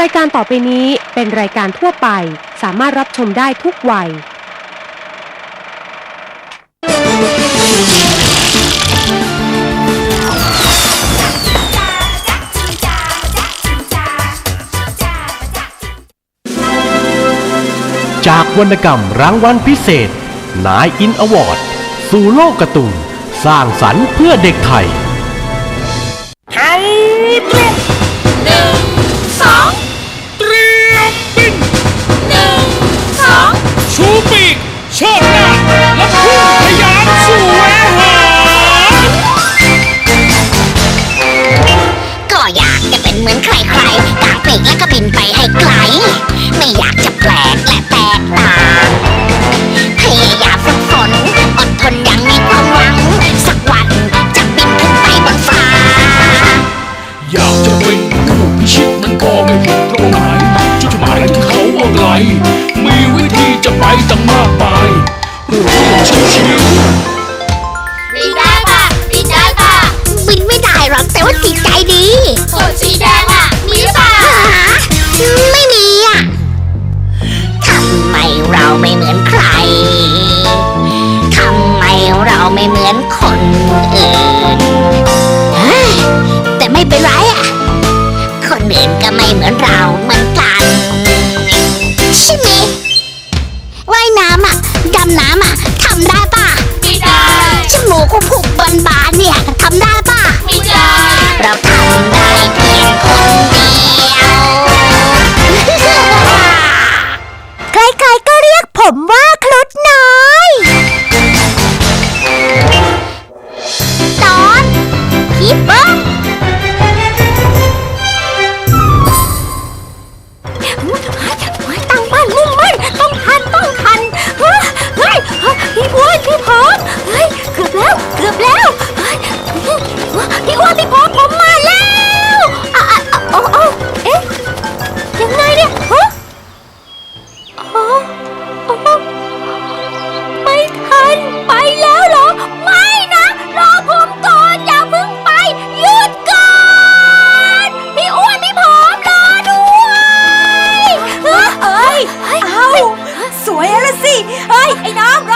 รายการต่อไปนี้เป็นรายการทั่วไป สามารถรับชมได้ทุกวัย จากวรรณกรรมรางวัลพิเศษ นายอินอวอร์ด สู่โลกการ์ตูนสร้างสรรค์เพื่อเด็กไทย จมูกผูกบนบานๆเนี่ยทำได้ เฮ้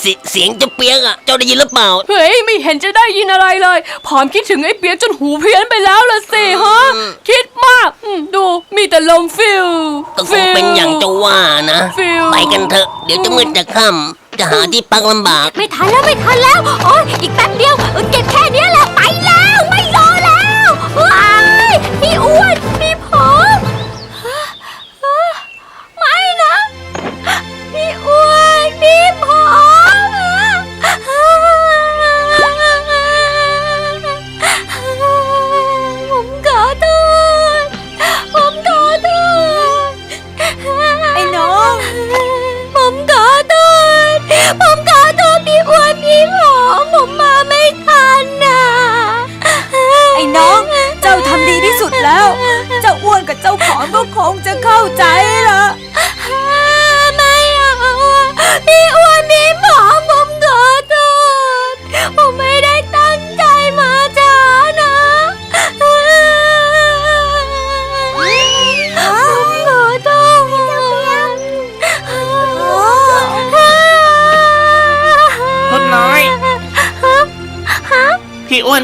เสียงเสียเสียงเจะเปียกอะ เจ้าได้ยินหรือเปล่า เฮ้ยไม่เห็นจะได้ยินอะไรเลยผอมคิดถึงไอ้เปียกจนหูเพี้ยนไปแล้วล่ะสิฮะคิดมากอืมดูมีแต่ลมฟิลก็คงเป็นอย่างเจะว่านะ ฟิลไปกันเถอะ เดี๋ยวจะมืดจะค่ำจะหาที่พักลำบาก ไม่ทันแล้วไม่ทันแล้ว โอ้ยอีกแป๊บเดียวเออเก็บแค่เนี้ยแหละ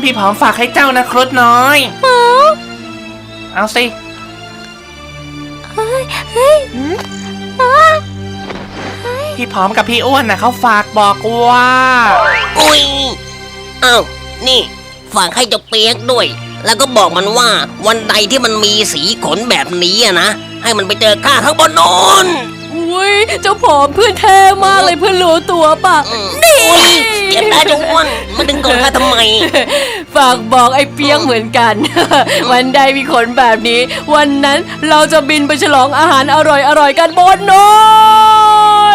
พี่อ้วนพี่ผอมฝากให้เจ้านะครุฑน้อย เอาสิพี่ผอมกับพี่อ้วนนะเขาฝากบอกว่า อุ้ยอ้าวนี่ ฝากให้เจ้าเปียกด้วย แล้วก็บอกมันว่าวันใดที่มันมีสีขนแบบนี้อะนะ ให้มันไปเจอข้าข้างบนโน้นอุ้ยเจ้าผอมเพื่อนเท่มากเลยเพื่อนรู้ตัวปะอืมอุ้ย เจ็บนะเจ้าอ้วนมาดึงกดข้าทำไม ฝากบอกไอ้เปียกเหมือนกัน วันใดมีขนแบบนี้ วันนั้นเราจะบินไปฉลองอาหารอร่อยๆกันบนโน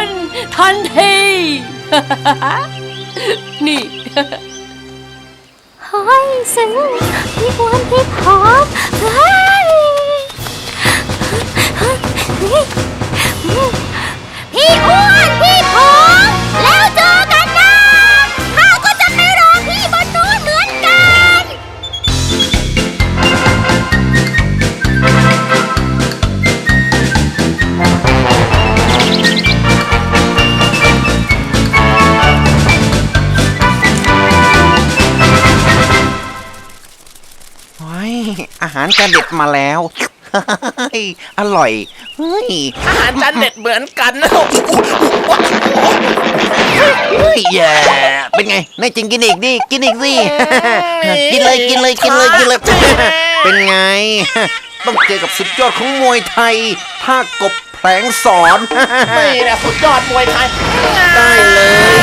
นทันทีนี่ฮเฮ้ยซึ้งพี่อ้วนพี่ผอมเฮ้ยพี่อ้วนพี่ผอมแล้วเจอาหารจานเด็ดมาแล้วเฮ้ยอร่อยเฮ้ยอาหารจานเด็ดเหมือนกันเฮ้ยแย่เป็นไงในจริงกินอีกดิ กินอีกสิ กินเลยกินเลยกินเลยกินเลย เป็นไง ต้องเจอกับสุดยอดของมวยไทยท่ากบ แผลงสอนนี่แหละสุดยอดมวยไทยได้เลย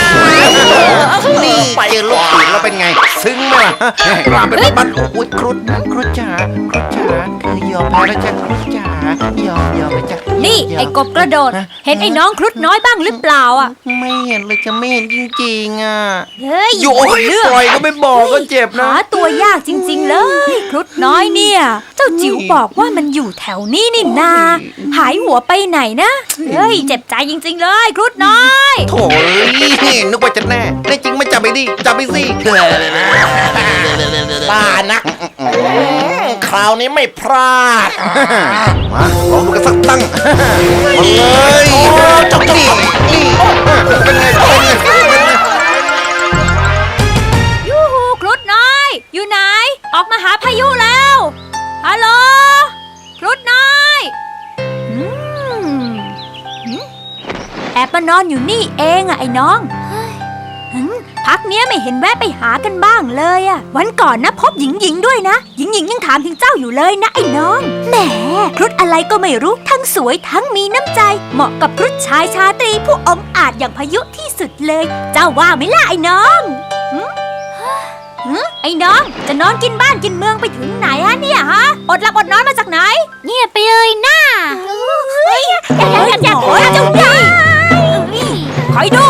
นี่เจอลูกศิษย์แล้วเป็นไง ซึ้งไหมล่ะรามเป็นบ้านโอ้ยครุฑครุฑจ๋าครุฑจ๋าคือยอมแพ้แล้วจ้ะครุฑจ๋ายอมยอมไปจ้ะนี่ยมไอ้กบกระโดดฮะเห็นไอ้น้องครุฑน้อยบ้างหรือเปล่าอะ ไม่เห็นเลยจะไม่เห็นจริงๆอะเฮ้ยโยยปล่อยก็ไม่บอกก็เจ็บนะหาตัวยากจริง ๆ เลย ครุฑน้อยเนี่ย เจ้าจิ๋วบอกว่ามันอยู่แถวนี้นี่นา หายหัวไปไหนนะ เฮ้ย เจ็บใจจริง ๆ เลยครุฑน้อย โถ่นึกว่าจะแน่แน่จริงไม่จับไปดิจับไปสิบ้านักคราวนี้ไม่พลาด มาลองดูกันสักตั้งมาเลยจับนี่นี่เป็นไงเป็นไงเป็นไงยูฮูครุฑน้อย อยู่ไหน ออกมาหาพายุแล้วฮัลโหล อบมานอนอยู่นี่เองอะไอ้น้องหืมพักเนี้ยไม่เห็นแวะไปหากันบ้างเลยอะวันก่อนนะพบหญิงหญิงๆด้วยนะ หญิงหญิงๆยังถามถึงเจ้าอยู่เลยนะไอ้น้อง แหมครุฑอะไรก็ไม่รู้ทั้งสวยทั้งมีน้ำใจ เหมาะกับครุฑชายชาตรีผู้องอาจอย่างพายุที่สุดเลย เจ้าว่าไหมล่ะไอ้น้องหืมหืมไอ้น้องจะนอนกินบ้านกินเมืองไปถึงไหนฮะเนี่ยฮะอดหลับอดนอนมาจากไหน เงียบไปเลยน้าเฮ้ยอย่าอย่าอย่าอย่าโอ้ยเจ้าใหญ่ค อยดู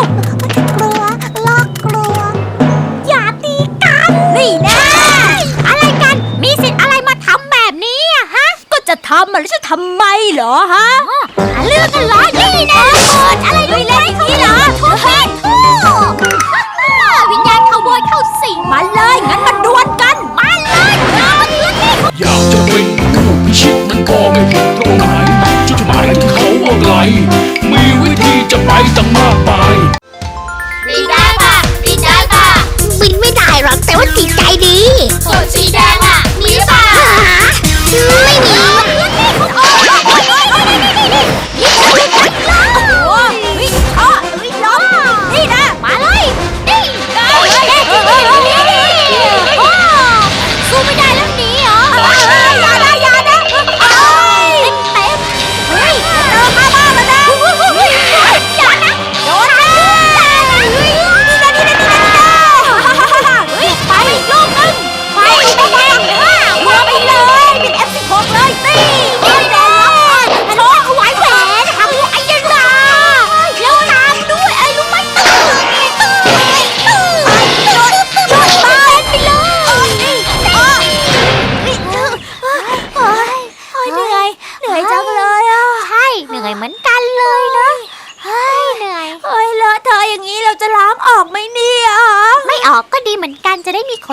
กลัวลอกกลัว อย่าตีกันนี่แน่อะไรกัน มีสิทธิ์อะไรมาทำแบบนี้อะฮะ ก็จะทำมันแล้วจะทำไมเหรอฮะหาเรื่องกันเหรอนี่นะเปิดอะไรดูเล่นนี่เหรอทุเรศวิ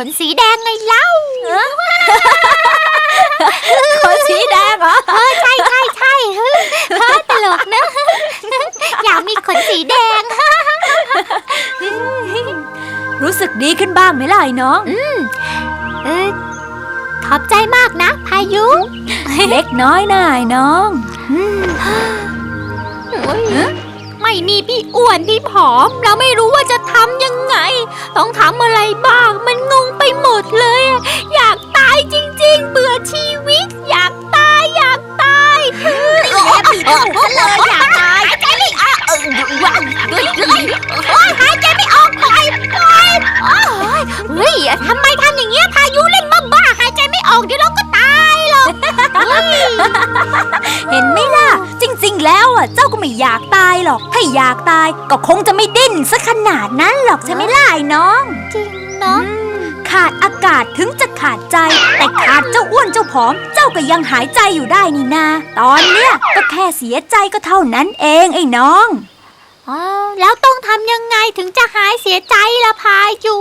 ขนสีแดงไงเล่าขนสีแดงเหรอเออใช่ใช่ใช่เฮ้ยตลกนะ อยากมีขนสีแดง รู้สึกดีขึ้นบ้างไหมล่ะไอ้น้องเออขอบใจมากนะ พายุ เล็กน้อยน่าไอ้น้องไม่มีพี่อ้วนพี่ผอม เราไม่รู้ว่าจะ ทำยังไง ต้องทำอะไรบ้าง มันงงไปหมดเลย อยากตายจริง ๆ เบื่อชีวิต อยากตาย อยากตายแย่ปีดหัวเลยอยากตายหายใจไม่ออกเออโอ้ยหายใจไม่ออกปล่อยปล่อยโอ้ยเฮ้ยทำไมทำอย่างเงี้ยพายุเล่นบ้าๆหายใจไม่ออกเดี๋ยวเราก็ตายหรอกเฮ้ยเห็นไหมล่ะ จริง ๆ แล้วอะเจ้าก็ไม่อยากตาย หรอก ถ้าอยากตายก็คงจะไม่ดิ้นซะขนาดนั้นหรอกใช่ไหมล่ะไอ้น้อง จริงเนาะขาดอากาศขาดถึงจะขาดใจ แต่ขาดเจ้าอ้วนเจ้าผอม เจ้าก็ยังหายใจอยู่ได้นี่นา ตอนเนี้ยก็แค่เสียใจก็เท่านั้นเองไอ้น้องอ๋อแล้วต้องทำยังไงถึงจะหายเสียใจละพายุ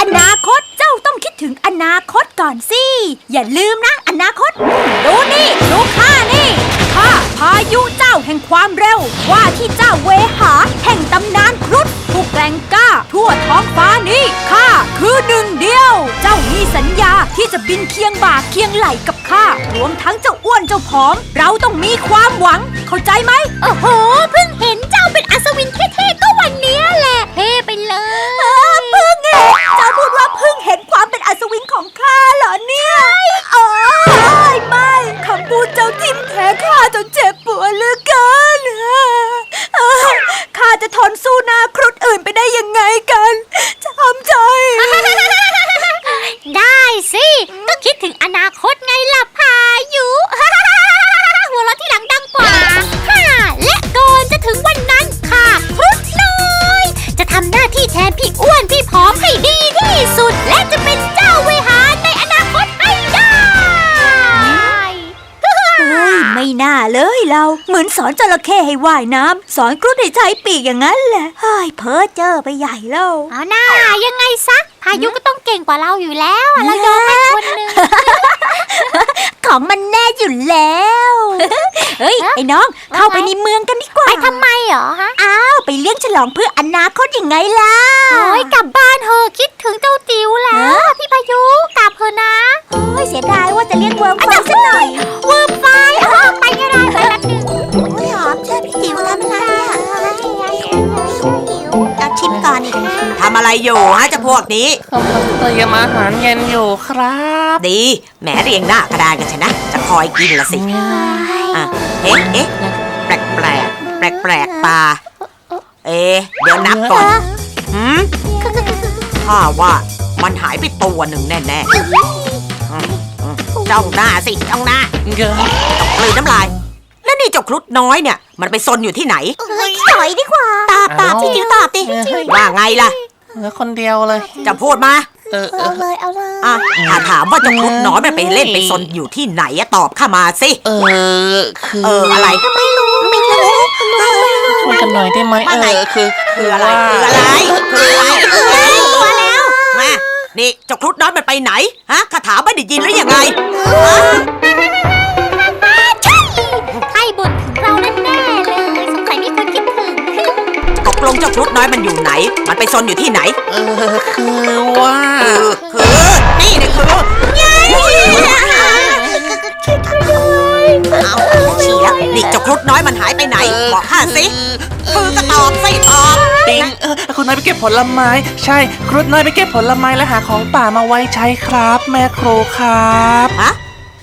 อนาคตเจ้า ต้องคิดถึงอนาคตก่อนสิ อย่าลืมนะ อนาคต ดูนี่ดูข้านี่ข้าพายุเจ้าแห่งความเร็ว ว่าที่เจ้าเวหา แห่งตำนานครุฑผู้แกร่งกล้า ทั่วท้องฟ้านี้ข้าคือหนึ่งเดียว เจ้ามีสัญญาที่จะบินเคียงบ่าเคียงไหลกับข้ารวมทั้งเจ้าอ้วนเจ้าผอม เราต้องมีความหวัง เข้าใจไหมโอ้โหเพิ่งเห็นเจ้าเป็นอัศวินเท่ๆก็วันนี้แหละเท่ไปเลย เป็นอัศวินของข้าเหรอเนี่ยไม่ไม่คำพูดเจ้าทิมแท้ข้าจนเจ็บ มือนสอนจระเข้ให้ว่ายน้ำสอนครุฑให้ใช้ปีกอย่างนั้นแหละเฮ้ยเพ้อเจอไปใหญ่แล้วเอาหน้ายังไงซะพายุก็ต้องเก่งกว่าเราอยู่แล้วอะเรายอมให้คนหนึ่งของมันแน่อยู่แล้ว เฮ้ย ไอ้น้อง เข้าไปในเมืองกันดีกว่า ไปทำไมเหรอฮะ อ้าว ไปเลี้ยงฉลองเพื่ออนาคตยังไงล่ะ โอ้ยกลับบ้านเถอะคิดถึงเจ้าจิ๋วแล้ว พี่พายุกลับเถอะนะ โอ้ยเสียดายว่าจะเลี้ยงเวิร์มไฟซะหน่อย อะไรอยู่ฮะเจะพวกนี้กำลังเตรียมอาหารเย็นอยู่ครับดีแหมเรียงหน้ากระดานกันชนะ จะคอยกินละสิอะเอ๊ะเอ๊ะแปลกแปลกแปลกแปลกๆตาเอ๊ะเดี๋ยวนับก่อนหืมข้าว่ามันหายไปตัวหนึ่งแน่ๆอืมอืมจ้องหน้าสิจ้องหน้าเยอะต้องกลืนน้ำลายแล้วนี่เจ้าครุฑน้อยเนี่ย มันไปซนอยู่ที่ไหนเฮ้ยถอยดีกว่าตอบตอบพี่จิ๋วตอบดิว่าไงล่ะ เหลือคนเดียวเลย จะพูดมา เออเอเอาอ เลยเอาเลย อะถ้าถามว่าเจ้าครุฑน้อยมันไปเล่นไปซนอยู่ที่ไหนอะตอบข้ามาสิ เออ คือเอออะไร ไม่รู้ไม่รู้ช่วยกันหน่อยได้ไหมว่าเอไง อ คือคืออะไร ว่าคืออะไร คืออะไรคืออะไรตัวแล้วมา นี่เจ้าครุฑน้อยมันไปไหน ฮะข้าถามไม่ได้ยินหรือยังไงฮะใครบ่นถึงเราแน่ ลงเจ้าครุฑน้อยมันอยู่ไหน มันไปซนอยู่ที่ไหน เออคือว่าคือคือนี่นะคือเอาฉี่แล้วนี่เจ้าครุฑน้อยมันหายไปไหน บอกข้าสิคือก็ตอบสิตอบติงเออคุณน้อยไปเก็บผลไม้ ใช่ ครุฑน้อยไปเก็บผลไม้และหาของป่ามาไว้ใช้ครับ แม่ครูครับฮะ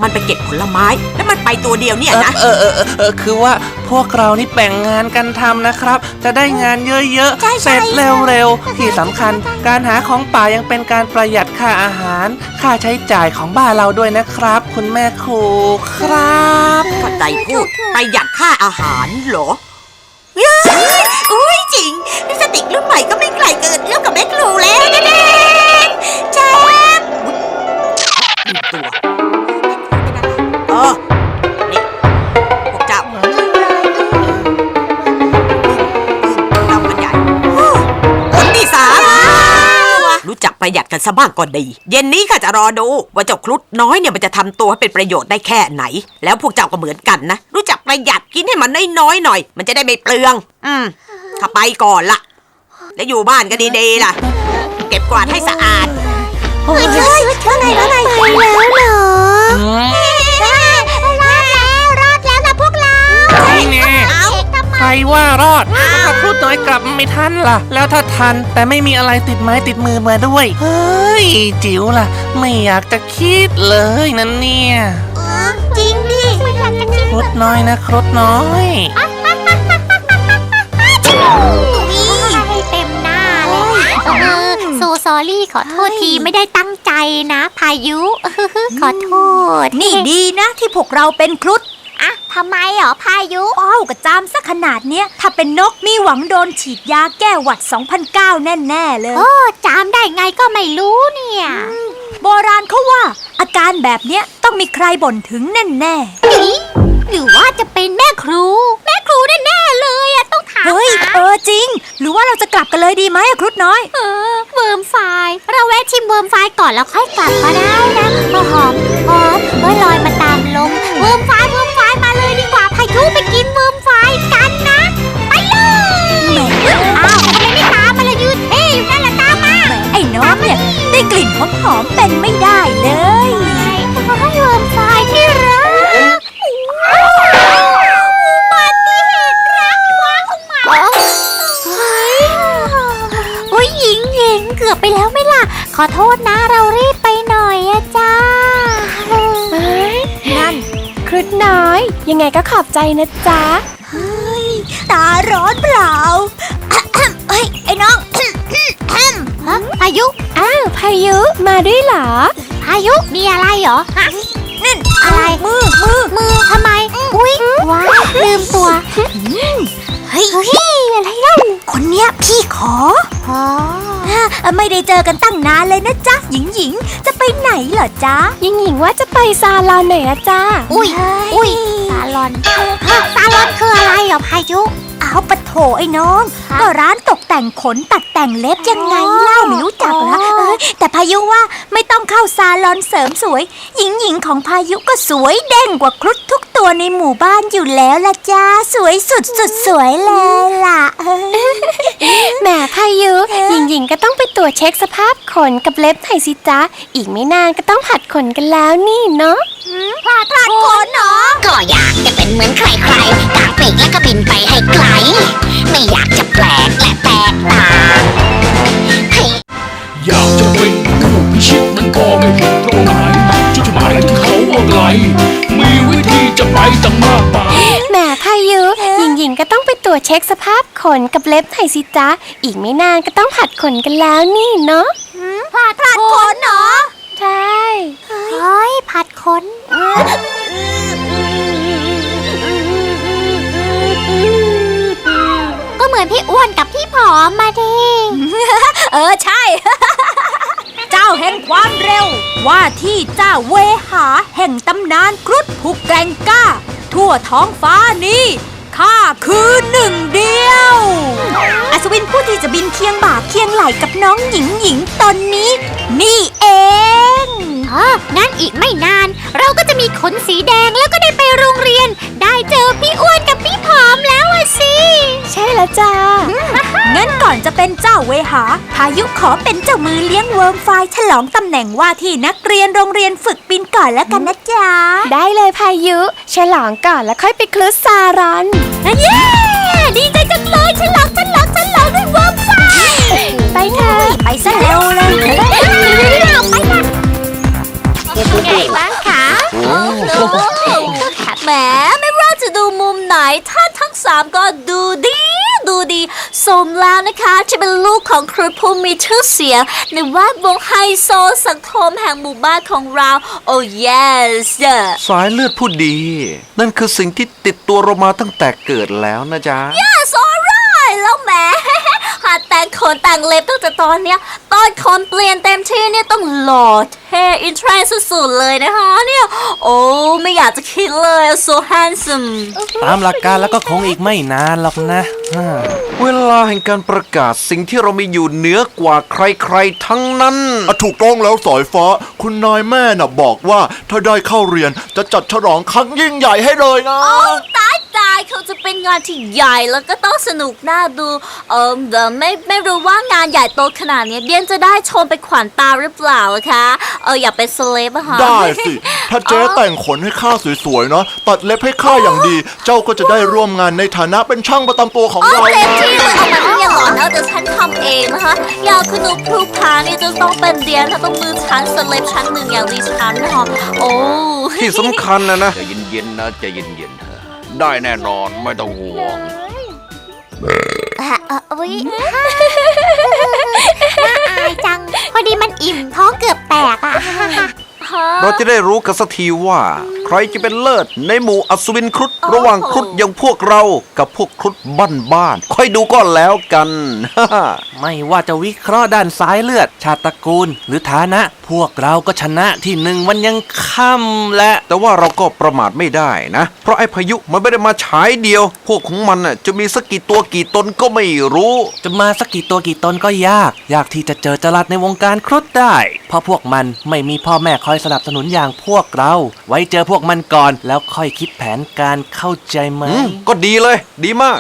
มันไปเก็บผลไม้แล้วมัน ไปตัวเดียวเนี่ยนะ เออเออเออเออคือว่าพวกเรานี่แบ่งงานกันทำนะครับ จะได้งานเยอะใช่ๆใช่เสร็จเร็วๆ ที่สำคัญการหาของป่ายังเป็นการประหยัดค่าอาหาร ค่าใช้จ่ายของบ้านเราด้วยนะครับ คุณแม่ครูครับก็ใจพูดประหยัดค่าอาหารเหรอเย้ยอุ้ยจริงนี่สติกรุ่นใหม่ก็ไม่ไกลเกินเรื่องกับแม่ครูแล้วนะเด็กแจ๊ ซะบ้างก็ดี เย็นนี้ข้าจะรอดูว่าเจ้าครุฑน้อยเนี่ยมันจะทำตัวให้เป็นประโยชน์ได้แค่ไหน แล้วพวกเจ้าก็เหมือนกันนะ รู้จักประหยัดกินให้มันน้อยๆหน่อย มันจะได้ไม่เปลือง อืมข้าไปก่อนละแล้วอยู่บ้านก็ดีๆล่ะ เก็บกวาดให้สะอาดเฮ้ยว่าไงว่าไงไปแล้วเหรอรอ รว่ารอดก็ครุฑน้อยกลับไม่ทันล่ะ แล้วถ้าทันแต่ไม่มีอะไรติดไม้ติดมือมาด้วย เฮ้ย จิ๋วล่ะ ไม่อยากจะคิดเลยนั่นเนี่ยจริงดิไม่อยากจะคิดครุฑน้อยนะครุฑน้อยให้เต็มหน้าเลยเออโซซอรี่ขอโทษทีไม่ได้ตั้งใจนะ พายุ ขอโทษ นี่ดีนะที่พวกเราเป็นครุฑ อะทำไมเหรอพายุอ้าวกระจามซะขนาดเนี้ย ถ้าเป็นนกมีหวังโดนฉีดยาแก้หวัด 2009 แน่ๆเลย โอ้จามได้ไงก็ไม่รู้เนี่ย โบราณเขาว่า อาการแบบเนี้ยต้องมีใครบ่นถึงแน่นี่หรือว่าจะเป็นแม่ครู แม่ครูแน่ๆเลยอะต้องถามๆเฮ้ย หาเออจริง หรือว่าเราจะกลับกันเลยดีไหมอะครุฑน้อย เออเวิร์มไฟล์เราแวะชิมเวิร์มไฟล์ก่อนแล้วค่อยกลับก็ได้นะโอ้หอมหอมเฮ้ยลอยมาตามลมเวิร์มไฟล์เวิร์ม กว่าพายุไปกินเวิร์มไฟล์กันนะ ไปเลยอ้าวทำไมไม่ตามมาเลยยืนเท่อยู่นั่นแหละตามมาไอ้น้องเนี่ยได้กลิ่นหอมๆเป็นไม่ได้เลยขอให้เวิร์มไฟล์ที่รักอุบัติเหตุรักว้าเข้ามาเฮ้ยโอ้ยหญิงหญิงเกือบไปแล้วไหมล่ะ ขอโทษนะเรารีบไปหน่อยอะจ้านั่นครุฑน้อย ยังไงก็ขอบใจนะจ๊ะตาร้อนเปล่าเฮ้ย ไอ้น้องฮะพายุ อ้าวพายุมาด้วยเหรอ พายุมีอะไรเหรอฮะนั่นอะไร มือ มือ มือทำไม อุ๊ย ว้ายลืมตัว เฮ้ย อะไรเล่าคนเนี้ยพี่ขอ อ๋ออะไม่ได้เจอกันตั้งนานเลยนะจ๊ะ หญิงหญิงจะไปไหนเหรอจ๊ะ ยิงหญิงว่าจะไปซาลอนหน่อยนะจ๊ะ อุ้ย อุ้ยซา ลอนฮะซาลอนคืออะไรเหรอพายุ เอาปะโถไอ้น้อง ก็ร้านตกแต่งขนตัดแต่งเล็บยังไงเล่าไม่รู้จักเหรออ๋อเออแต่พายุว่าไม่ต้องเข้าซาลอนเสริมสวย หญิงหญิงของพายุก็สวยเด้งกว่าครุฑทุกตัวในหมู่บ้านอยู่แล้วละจ้าสวยสุดสุดสวยเลยล่ะแหมพายุ หญิงหญิงก็ต้องไปตรวจเช็คสภาพขนกับเล็บหน่อยสิจ๊ะอีกไม่นานก็ต้องผัดขนกันแล้วนี่เนาะพลาดพลาดขนเหรอก็อยากจะเป็นเหมือนใครๆกางปีกแล้วก็บินไปให้ไกลไม่อยากจะแปลกและแตกต่างให้อยากจะเป็นผู้พิชิตมันก็ไม่ผิดตรงไหนจุดหมายของเขาว่าไกลมีวิธีจะไปตั้งมากมายแหมพายุหญิงหญิงก็ต้องไปตรวจเช็คสภาพขนกับเล็บหน่อยสิจ๊ะ อีกไม่นานก็ต้องผัดขนกันแล้วนี่เนาะพลาดพลาดขนเหรอ ใช่ เฮ้ยผัดขน เหมือนพี่อ้วนกับพี่ผอมมาดิเออใช่ เจ้าแห่งความเร็ว ว่าที่เจ้าเวหาแห่งตำนานครุฑผู้แกร่งกล้า ทั่วท้องฟ้านี้ข้าคือหนึ่งเดียว อัศวินผู้ที่จะบินเคียงบ่าเคียงไหลกับน้องหญิงหญิงตอนนี้ นี่เองเอองั้นอีกไม่นาน เราก็จะมีขนสีแดงแล้วก็ได้ไปโรงเรียน ได้เจอพี่อ้วน กับพี่ผอมแล้วอะสิ ใช่แล้วจ้า งั้นก่อนจะเป็นเจ้าเวหา พายุขอเป็นเจ้ามือเลี้ยงเวิร์มไฟล์ฉลองตำแหน่งว่าที่นักเรียนโรงเรียนฝึกบินก่อนแล้วกันนะจ๊ะ ได้เลยพายุ ฉลองก่อนแล้วค่อยไปคลุสซารอนเย้ ดีใจจังเลยฉลองฉลองฉลองด้วยเวิร์มไฟล์ไปเถอะไปซะเร็วเลยไงบ้างคะแหมไม่ว่าจะ ดูมุมไหนท่านทั้งสามก็ดูดีดูดี สมแล้วนะคะที่เป็นลูกของครูผู้มีชื่อเสียงในแวดวงไฮโซสังคมแห่งหมู่บ้านของเรา โอ้ yes สายเลือดผู้ดี นั่นคือสิ่งที่ติดตัวเรามาตั้งแต่เกิดแล้วนะจ๊ะ yes alright แล้วแหม หัดแต่งขนแต่งเล็บตั้งแต่ตอนเนี้ยตอนขนเปลี่ยนเต็มที่เนี่ยต้องหล่อเท่อินเทรนด์สุดๆเลยนะคะเนี่ยโอ้ไม่อยากจะคิดเลย so handsome ตามหลักการแล้วก็คงอีกไม่นานหรอกนะอ่าเวลาแห่งการประกาศสิ่งที่เรามีอยู่เหนือกว่าใครๆทั้งนั้น อะถูกต้องแล้วสายฟ้า คุณนายแม่น่ะบอกว่า ถ้าได้เข้าเรียนจะจัดฉลองครั้งยิ่งใหญ่ให้เลยนะตาย ตายเขาจะเป็นงานที่ใหญ่แล้วก็ต้องสนุกน่าดู เออแต่ไม่ไม่รู้ว่างานใหญ่โตขนาดเนี้ยเดียนจะได้ชมไปขวัญตาหรือเปล่าอะคะ เอออยากเป็นเซเลบอะค่ะได้สิ ถ้าเจ๊แต่งขนให้ข้าสวยๆเนาะตัดเล็บให้ข้าอย่างดี เจ้าก็จะได้ร่วมงานในฐานะเป็นช่างประจำตัวของโอ้เราเต็มนะที่เลยเอามาไม่อย่าหลอนนะเดี๋ยวฉันทำเองนะคะอยากคุณหนูพลูพานี่จะต้องเป็นเดียนถ้าต้องมือชั้นเซเลบชั้นหนึ่งอย่างดิฉันนะคะโอ้ที่สำคัญนะนะใจเย็นๆนะใจเย็นๆเถอะ ได้แน่นอนไม่ต้องห่วงอะเอ่ออุ๊ยน่าอายจัง พอดีมันอิ่มท้องเกือบแตกอะ เราจะได้รู้กันสักทีว่าใค รรจะเป็นเลิศ ในหมู่อัศวินครุฑระหว่างครุฑอย่างพวกเรากับพวกครุฑบ้านบ้านๆค่อยดูก็แล้วกัน ไม่ว่าจะวิเคราะห์ด้านสายเลือด ชาติตระกูล หรือฐานะ พวกเราก็ชนะที่หนึ่งวันยังค่ำและ แต่ว่าเราก็ประมาทไม่ได้นะ เพราะไอ้พายุมันไม่ได้มาฉายเดียว พวกของมันน่ะจะมีสักกี่ตัวกี่ตนก็ไม่รู้ จะมาสักกี่ตัวกี่ตนก็ยาก ยากที่จะเจอจรัสในวงการครุฑได้ เพราะพวกมันไม่มีพ่อแม่คอยสนับสนุนอย่างพวกเรา ไว้เจอพวกมันก่อน แล้วค่อยคิดแผนการเข้าใจไหม อืมก็ดีเลย ดีมาก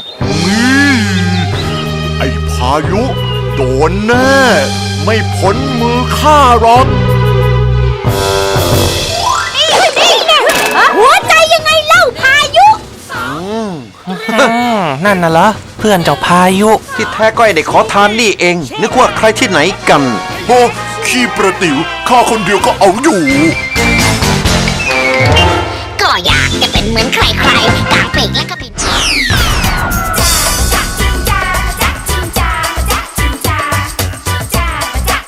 ไอ้พายุ โดนแน่ ไม่พ้นมือข้าหรอกหัวใจยังไงเล่าพายุอืมนั่นน่ะเหรอ เพื่อนเจ้าพายุ ที่แท้ก็ไอเด็กขอทานนี่เอง นึกว่าใครที่ไหนกัน โอ้ขี้ประติ๋วข้าคนเดียวก็เอาอยู่ เหมือนใครๆกางปีกแล้วก็